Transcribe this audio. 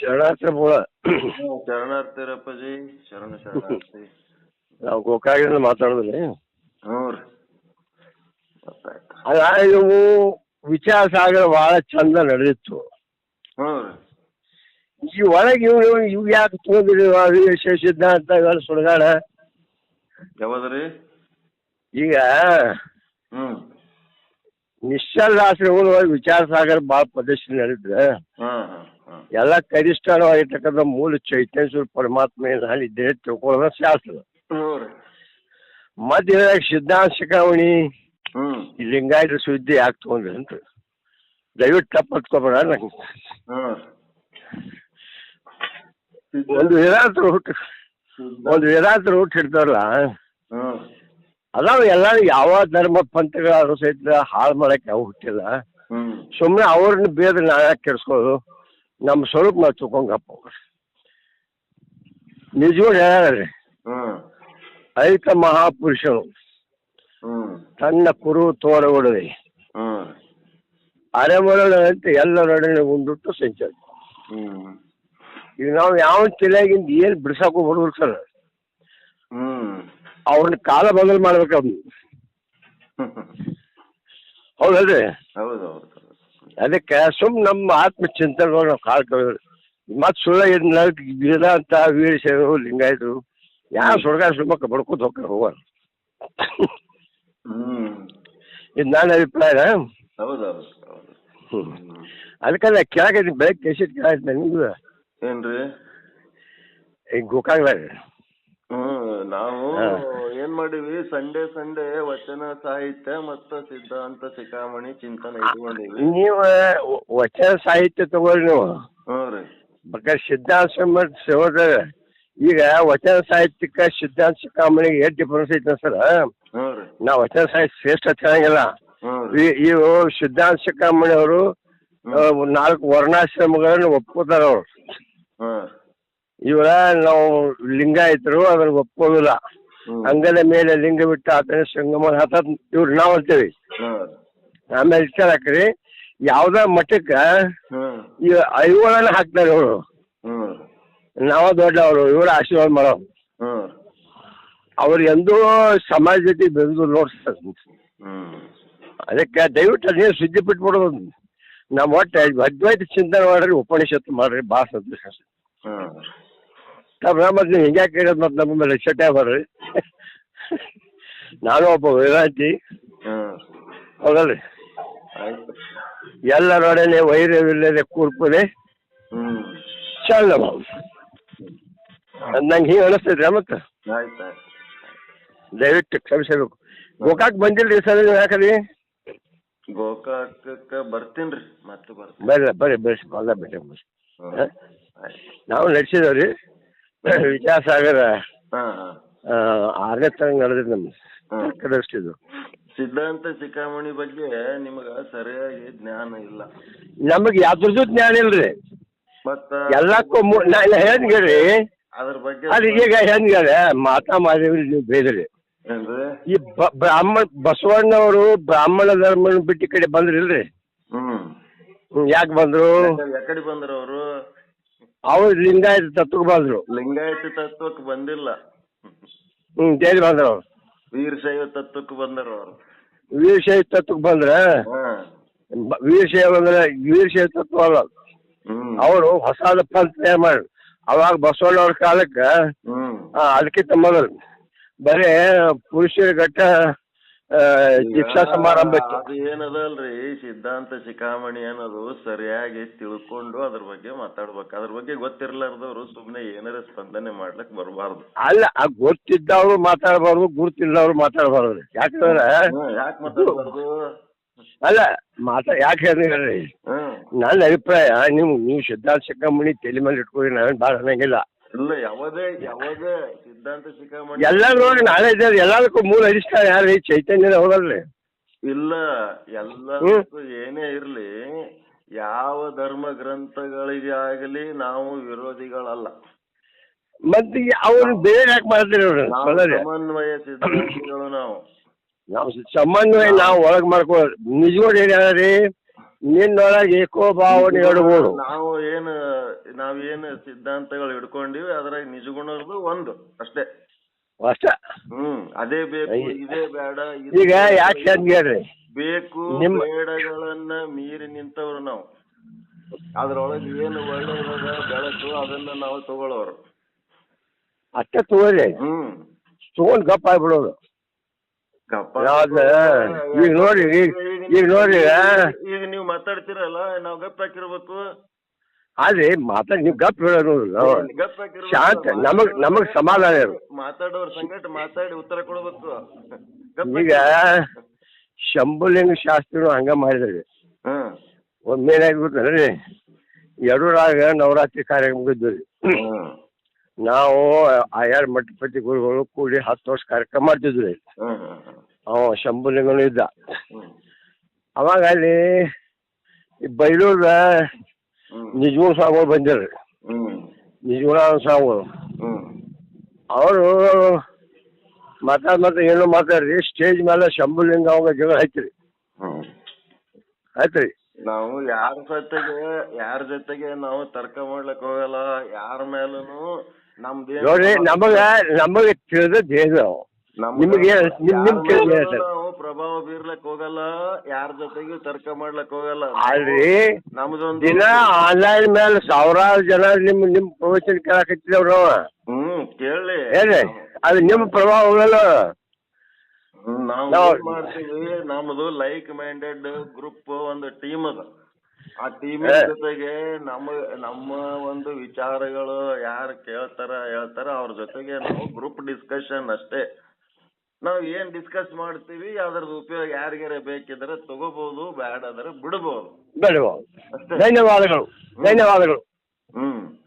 ಶರಣಾರ್ಥಿ ಬೋಳ ಶರಣಾರ್ಥಿರಪ್ಪಾಜಿ ಶರಣ ಶರಣಾರ್ಥಿ ನಾವು ಗೋಕಾಗಿಂದ ಮಾತಾಡೋದ್ರಿ ಹ್ಞೂ ರೀ. ಅಲ್ಲ ಇವು ವಿಚಾರ ಸಾಗರ ಭಾಳ ಚಂದ ನಡೆದಿತ್ತು. ಹ್ಞೂ ರೀ. ಈ ಒಳಗೆ ಇವು ಇವು ಯಾಕೆ ತೊಗೊಂಡಿರಿ ವಿಶ್ವ ಸಿದ್ಧಾಂತ ಇವೆಲ್ಲ ಸುಡಗಾಡ ಈಗ ಹ್ಞೂ. ನಿಶ್ಚಲ್ ದಾಸರಿಗಳು ವಿಚಾರ ಸಾಗರ ಭಾಳ ಪ್ರದರ್ಶನ ನಡೆದ್ರೆ ಎಲ್ಲ ಕನಿಷ್ಠವಾಗಿರ್ತಕ್ಕಂಥ ಮೂಲ ಚೈತನ್ಯ ಪರಮಾತ್ಮ ಏನಾಗಿ ದೇಹ ತಿಳ್ಕೊಳ್ಳೋದ ಶಾಸ್ತ್ರ. ಮತ್ತೆ ಸಿದ್ಧಾಂತ ಶಿಕಾವಣಿ ಲಿಂಗಾಯತ ಸುದ್ದಿ ಯಾಕೆ ತೊಗೊಂಡ್ರಿ ಅಂತ. ದಯವಿಟ್ಟು ತಪ್ಪು ಹತ್ಕೊಬೇಡ ನಂಗೆ. ಒಂದು ವೇದಾಂತ ಹುಟ್ಟು ಒಂದು ವೇದಾಂತ ಹುಟ್ಟು ಹಿಡ್ತಾರಲ್ಲ ಹ್ಞೂ. ಅದಾವ ಎಲ್ಲ ಯಾವ ಧರ್ಮ ಪಂಥಗಳಾದ್ರೂ ಸಹಿತ ಹಾಳು ಮಾಡಕ್ಕೆ ಯಾವ ಹುಟ್ಟಿಲ್ಲ. ಸುಮ್ನೆ ಸುಮ್ಮನೆ ಅವ್ರನ್ನ ಬೇದ ಯಾಕೆ ಕೆಡಿಸ್ಕೊಳ್ಳೋದು. ನಮ್ಮ ಸ್ವರೂಪ ನಾವು ತಗೊಂಗಪ್ಪ ನಿಜವಾಗ ಹೇಳ್ರಿ ಹ್ಞೂ ಮಹಾಪುರುಷರು ತನ್ನ ಕುರು ತೋರ ಹ್ಞೂ ಅರೆಮರಳಂತೆ ಎಲ್ಲರೊಡನೆ ಉಂಡುಟ್ಟು ಸಂಚಾರ ಈಗ ನಾವು ಯಾವ ತಲೆಯಾಗಿಂದ ಏನ್ ಬಿಡ್ಸಕ್ಕೆ ಹೋಗ್ಬಿಡ್ಬೇಕು ಸರ್. ಅವ್ರನ್ನ ಕಾಲ ಬದಲು ಮಾಡ್ಬೇಕು ಅವ್ನು ಹೌದಲ್ರಿ? ಹೌದು ಹೌದು ಹೌದು ಅದಕ್ಕೆ ಸುಮ್ ನಮ್ಮ ಆತ್ಮ ಚಿಂತನೆಗಳು ನಾವು ಕಾಳ್ಕೊಳ್ಳೋದು ಮತ್ತೆ ಸುಳ್ಳ ಇದ್ನ ಅಂತ ವೀರಶೈವರು ಲಿಂಗಾಯತರು ಯಾವ ಸುಡ್ಗ ಸುಮ್ಮಕ್ಕ ಬಡ್ಕೋತ ಹೋಗ್ತಾರೆ ಹೋಗೋರು. ಹ್ಞೂ ಇದು ನನ್ನ ಅಭಿಪ್ರಾಯ. ಹೌದು ಹೌದು ಹೌದು. ಹ್ಞೂ ಅದಕ್ಕೆ ಕೆಳಗೆ ಬೆಳಗ್ಗೆ ಕೆಸಿಟ್ ಕೆಳಗೆ ನಿಮ್ದು ಏನ್ರಿ? ಈಗ ಗೋಕಾಗ್ಲಾಗ ಹ್ಮ್. ನಾವು. ಏನ್ ಮಾಡೀವಿ ಸಂಡೇ ಸಂಡೇ ವಚನ ಸಾಹಿತ್ಯ ಮತ್ತು ಸಿದ್ಧಾಂತ ಶಿಖಾಮಣಿ ಚಿಂತನೆ ಇಟ್ಕೊಂಡಿವಿ ನೀವು ವಚನ ಸಾಹಿತ್ಯ ತಗೊಳ್ರಿ ನೀವು. ಹ್ಞೂ ರೀ. ಬೇಕಾದ್ರೆ ಸಿದ್ಧಾಂತ ಸಂಬಂಧ ಸಹೋದರ ಈಗ ವಚನ ಸಾಹಿತ್ಯಕ್ಕೆ ಸಿದ್ಧಾಂತ ಶಿಖಾಮಣಿಗೆ ಏನ್ ಡಿಫರೆನ್ಸ್ ಐತೆ ಸರ್. ಹ್ಞೂ ರೀ. ನಾವು ವಚನ ಸಾಹಿತ್ಯ ಶ್ರೇಷ್ಠ ಚೆನ್ನಾಗಿಲ್ಲ ಹ್ಞೂ ರೀ. ಈ- ಇವು ಸಿದ್ಧಾಂತ ಶಿಖಾಮಣಿ ಅವರು ನಾಲ್ಕು ವರ್ಣಾಶ್ರಮಗಳನ್ನು ಒಪ್ಕೋತಾರ ಅವ್ರು. ಇವರ ನಾವು ಲಿಂಗಾಯತರು ಅದನ್ನ ಒಪ್ಪೋದಿಲ್ಲ ಅಂಗದ ಮೇಲೆ ಲಿಂಗ ಬಿಟ್ಟು ಆತನ ಸಂಗಮ ಹತ್ತ ಇವ್ರು ನಾವು ಅಂತೇವಿ. ಆಮೇಲೆ ಆಮೇಲೆ ಹಾಕ್ರಿ ಯಾವ್ದ ಮಠಕ್ಕೆ ಈ ಐವಳನ್ನ ಹಾಕ್ತಾರೆ ಇವರು. ನಾವ ದೊಡ್ಡವರು ಇವರು ಆಶೀರ್ವಾದ ಮಾಡೋ ಅವ್ರು ಎಂದೂ ಸಮಾಜ ಜೊತೆ ಬೆಂದು ನೋಡ್ತಾರೆ ಅದಕ್ಕೆ ದಯವಿಟ್ಟು ಅದೇನು ಸುದ್ದಿ ಬಿಟ್ಬಿಡೋದು. ನಮ್ಮ ಒಟ್ಟು ಅದ್ವೈತ ಚಿಂತನೆ ಮಾಡ್ರಿ ಉಪನಿಷತ್ತು ಮಾಡ್ರಿ ಭಾಳ ಸಂತೋಷ. ನಮ್ಮ ಮತ್ತೆ ನೀವು ಹಿಂಗ್ಯಾಕೆ ಕೇಳೋದು ಮತ್ತೆ ನಮ್ಮ ಮೇಲೆ ಚಟ ಬರ್ರಿ. ನಾನು ಒಬ್ಬ ವೇದಾಂತಿ ಹ್ಮ್ ಹೌದಲ್ರಿ ಆಯ್ತು ಎಲ್ಲರೊಡನೆ ವೈರವಿಲ್ಲದೆ ಕೂರ್ಪದೆ. ಹ್ಮ್ ಚಂದ ನಂಗೆ ಹಿಂಗೆ ಅನಿಸ್ತೈತ್ರಿ ಮತ್ತೆ ಆಯ್ತು ಆಯ್ತು ದಯವಿಟ್ಟು ಕ್ಷಮಿಸಬೇಕು. ಗೋಕಾಕ್ ಬಂದಿಲ್ರಿ ಸರ್ ನೀವು ಯಾಕ್ರಿ ಗೋಕಾಕಕ್ಕೆ ಬರ್ತೀನ್ರಿ ಮತ್ತೆ ಬರ್ತೀನಿ. ಬರ್ರಿ ಬರ್ರಿ ಬರ್ರಿ. ಹೊಲ ಬೇಡ ನಾವು ನಡೆಸಿದೇವೆ ಹಾ? ಆಯ್ತು ಸಾಗರ ನಡೆಸಿದೇವ್ರಿ ವಿಚಾರಸಾಗರ ಹಾ. ಹಾ ಆರನೇ ತರಂಗ ನಡೆದಿದ್ದು ನಮ್ದು. ಹ್ಮ್. ತರ್ಕದಷ್ಟಿದ್ದು ಸಿದ್ಧಾಂತ ಶಿಖಾಮಣಿ ಬಗ್ಗೆ ನಿಮಗ ಸರಿಯಾಗಿ ಜ್ಞಾನ ಇಲ್ಲ. ನಮಗೆ ಯಾವ್ದ್ರದ್ದು ಜ್ಞಾನ ಇಲ್ರಿ. ಮತ್ತ ಎಲ್ಲಕ್ಕೂ ಮು- ನಾ ಹೆಂಗ್ರಿ ಅದ್ರ ಬಗ್ಗೆ ಅದು ಈಗ ಹೆಂಗ್ರಿ ಮಾತಾ ಮಾದೇವ್ರಿ ನೀವು ಬೇದ್ರಿ. ಏನ್ರಿ? ಈ ಬ- ಬ್ರಾಹ್ಮಣ ಬಸವಣ್ಣವರು ಬ್ರಾಹ್ಮಣ ಧರ್ಮ ಬಿಟ್ಟು ಈ ಕಡೆ ಬಂದ್ರಿಲ್ರಿ. ಹ್ಮ್ ಯಾಕೆ ಬಂದ್ರು? ಯಾಕಡೆ ಬಂದ್ರ ಅವರು? ಅವ್ರು ಲಿಂಗಾಯತ ತತ್ವಕ್ಕೆ ಬಂದ್ರು. ಲಿಂಗಾಯತ ತತ್ವಕ್ಕೆ ಬಂದಿಲ್ಲ. ಹ್ಮ್ ಜೈಲ್ ಬಂದ್ರು ಅವ್ರು. ವೀರಶೈವ ತತ್ವಕ್ಕೆ ಬಂದರು ಅವರು. ವೀರಶೈವ ತತ್ವಕ್ಕೆ ಬಂದ್ರ ಬ- ವೀರಶೈವ ಅಂದ್ರೆ ವೀರಶೈವ ತತ್ವ ಅಲ್ಲ. ಹ್ಮ್. ಅವರು ಹೊಸದ ಪಂಥ ಮಾಡ್ರು ಮಾಡಿ ಅವಾಗ ಬಸವಣ್ಣವ್ರ ಕಾಲಕ್ಕೆ ಹ್ಮ್. ಆ, ಅದಕ್ಕಿಂತ ಮೊದಲು ಬರೀ ಪುರುಷರ ಘಟ್ಟ ದೀಕ್ಷಾ ಸಮಾರಂಭ ಸಮಾರಂಭಕ್ಕೆ. ಅದು ಏನದಲ್ರಿ ಸಿದ್ಧಾಂತ ಶಿಖಾಮಣಿ ಅನ್ನೋದು ಸರಿಯಾಗಿ ತಿಳ್ಕೊಂಡು ಅದ್ರ ಬಗ್ಗೆ ಮಾತಾಡ್ಬೇಕು. ಅದ್ರ ಬಗ್ಗೆ ಗೊತ್ತಿರ್ಲಾರ್ದವ್ರು ಸುಮ್ನೆ ಏನಾರ ಸ್ಪಂದನೆ ಮಾಡ್ಲಕ್ ಬರಬಾರ್ದು. ಅಲ್ಲ ಆ ಗೊತ್ತಿದ್ದವ್ರು ಮಾತಾಡಬಾರ್ದು ಗುರುತಿಲ್ಲದವ್ರು ಮಾತಾಡಬಾರ್ದು ಯಾಕಂದ್ರೆ ಯಾಕೆ ಮಾತಾಡ್ಬಾರ್ದು? ಅಲ್ಲ ಮಾತಾ ಯಾಕೆ ಹೇಳ್ರಿ ನನ್ನ ಅಭಿಪ್ರಾಯ ನಿಮ್ಗೆ ನೀವು ಸಿದ್ಧಾಂತ ಶಿಖಾಮಣಿ ತಲೆ ಮೇಲೆ ಇಟ್ಕೊಳ್ಳಿ ನಾವೇನು ಭಾಳ ಅನ್ನಂಗಿಲ್ಲ. ಇಲ್ಲ ಯಾವುದೇ ಯಾವುದೇ ಸಿದ್ಧಾಂತ ಶಿಖಾಮಣಿ ಎಲ್ಲ ನೋಡಿ ನಾಳೆ ಎಲ್ಲದಕ್ಕೂ ಮೂಲ ಅಧಿಷ್ಠಾನ ಯಾರು ಚೈತನ್ಯದ ಹೌದಲ್ರಿ ಇಲ್ಲ ಎಲ್ಲದಕ್ಕೂ ಏನೇ ಇರ್ಲಿ ಯಾವ ಧರ್ಮ ಗ್ರಂಥಗಳಿಗೆ ಆಗಲಿ ನಾವು ವಿರೋಧಿಗಳಲ್ಲ. ಮತ್ತೆ ಅವರು ಬೇರೆ ಯಾಕೆ ಮಾಡ್ತೀರಿ ಸಮನ್ವಯ ಸಿದ್ಧಾಂತಗಳು ನಾವು. ನಾವು ಸಮನ್ವಯ ನಾವು ಒಳಗ್ ಮಾಡ್ಕೊಳ್ಳೋದು. ನಿಜವಾದ ಏನಾದ್ರಿ ನಿನ್ನೊಳಗೆ ಏಕೋಭಾವನೆ ಇಡಬಹುದು ನಾವು ಏನು ನಾವೇನು ಸಿದ್ಧಾಂತಗಳು ಹಿಡ್ಕೊಂಡಿವಿ ಅದ್ರಾಗ ನಿಜಗುಣದ್ದು ಒಂದು ಅಷ್ಟೇ. ಅಷ್ಟೇ. ಹ್ಮ್ ಅದೇ ಬೇಕು ಇದೇ ಬೇಡ ಈಗ ಯಾಕೆ ಹೇಳ್ರಿ? ಬೇಕು ಬೇಡಗಳನ್ನ ಮೀರಿ ನಿಂತವ್ರು ನಾವು. ಅದ್ರೊಳಗೆ ಏನು ಒಳ್ಳೆಯದ ಬೆಳಕು ಅದನ್ನ ನಾವು ತಗೊಳ್ಳೋರು. ಅಷ್ಟೇ ತಗೋರಿ ಹ್ಮ್. ತಗೊಂಡ್ ಗಪ್ಪ ಆಗ್ಬಿಡೋದು ಗಪ್ಪ ನೋಡಿ ಈಗ ನೋಡ್ರಿ, ಈಗ- ನೋಡ್ರಿ, ಈಗ ನೀವು ಮಾತಾಡ್ತೀರಲ್ಲ ನಾವು ಗಪ್ ಹಾಕಿರ್ಬೇಕು. ಆದ್ರೆ ಮಾತಾಡಿ ನೀವು ಗಪ್ ಹೇಳೋದು ಗಪ್ ಹಾಕಿರ್ಬೇಕು. ಶಾಂತ ನಮಗ್ ನಮಗ್ ಸಮಾಧಾನ ಇರು. ಮಾತಾಡೋರ್ ಸಂಗಟ ಮಾತಾಡಿ ಉತ್ತರ ಕೊಡ್ಬೇಕು. ಈಗ ಶಂಭುಲಿಂಗ ಶಾಸ್ತ್ರಿನು ಹಂಗ ಮಾಡಿದ್ರಿ. ಹ್ಮ್ ಒಮ್ಮೆ ಏನಾಗಿ ಗೊತ್ತಂದ್ರಿ ಎರಡೂರಾಗ ನವರಾತ್ರಿ ಕಾರ್ಯಕ್ರಮ ಮುಗಿದ್ವಿ. ನಾವು ಆಯಾರ ಮಠಪತಿ ಗುರುಗಳು ಕೂಡಿ ಹತ್ತು ವರ್ಷ ಕಾರ್ಯಕ್ರಮ ಮಾಡ್ತಿದ್ವಿ. ಅವ ಶಂಭುಲಿಂಗನು ಇದ್ದ. ಅವಾಗ ಅಲ್ಲಿ ಬೈಲೂರ ಹ್ಮ್. ನಿಜಗುಣ ಸ್ವಾಮಿಗಳು ಬಂದಿರು ಹ್ಮ್. ನಿಜಗುಣ ಸ್ವಾಮಿಗಳು ಅವರು ಮಾತಾಡ್ ಮಾತಾಡ್ ಏನು ಮಾತಾಡ್ರಿ ಸ್ಟೇಜ್ ಮೇಲೆ ಶಂಭುಲಿಂಗ ಅವಾಗ ಜಗಳ ಹ್ಮ್. ಆಯ್ತ್ರಿ ನಾವು ಯಾರ ಜೊತೆಗೆ ಯಾರ ಜೊತೆಗೆ ನಾವು ತರ್ಕ ಮಾಡ್ಲಕ್ ಹೋಗಲ್ಲ ಯಾರ ಮೇಲೂ ನಮ್ದು ನೋಡ್ರಿ ನಮಗ ನಮಗ ತಿಳಿದದ್ದು ದೇಹ ನಮ್ಗ ನಿಮ್ಗೆ ನಿಮ್ ನಿಮ್ ಯಾರ್ ಪ್ರಭಾವ ಬೀರ್ಲಕ್ ಹೋಗಲ್ಲ ಯಾರ ಜೊತೆಗೂ ತರ್ಕ ಮಾಡ್ಲಕ್ ಹೋಗಲ್ಲ. ಅಲ್ರಿ ನಮ್ದೊಂದು ದಿನ ಆನ್ಲೈನ್ ಮೇಲೆ ಸಾವಿರಾರು ಜನ ನಿಮ್ ನಿಮ್ ಪ್ರವಚನ ಕೇಳಕತ್ತಿದವ್ರು ಹ್ಮ್ ಕೇಳಿ ಏನ್ರಿ? ಅದು ನಿಮ್ ಪ್ರಭಾವ ಹೋಗಲ್ಲ ನಾವು ನಾವು- ಮಾಡ್ತೀವಿ ನಮ್ದು ಲೈಕ್ ಮೈಂಡೆಡ್ ಗ್ರೂಪ್ ಒಂದು ಟೀಮ್ ಅದ. ಆ ಟೀಮ್ ಏ. ಜೊತೆಗೆ ನಮ್ಮ ನಮ್ಮ ಒಂದು ವಿಚಾರಗಳು ಯಾರು ಕೇಳ್ತಾರ ಹೇಳ್ತಾರ ಅವ್ರ ಜೊತೆಗೆ ನಾವು ಗ್ರೂಪ್ ಡಿಸ್ಕಷನ್ ಅಷ್ಟೇ. ನಾವ್ ಏನ್ ಡಿಸ್ಕಸ್ ಮಾಡ್ತೀವಿ ಅದ್ರದ್ದು ಉಪಯೋಗ ಯಾರಿಗಾರ ಬೇಕಿದ್ರೆ ತಗೋಬಹುದು ಬೇಡ ಅಂದ್ರೆ ಬಿಡಬಹುದು ಬೇಡ ಅಷ್ಟೇ. ಧನ್ಯವಾದಗಳು. ಧನ್ಯವಾದಗಳು. ಹ್ಮ್.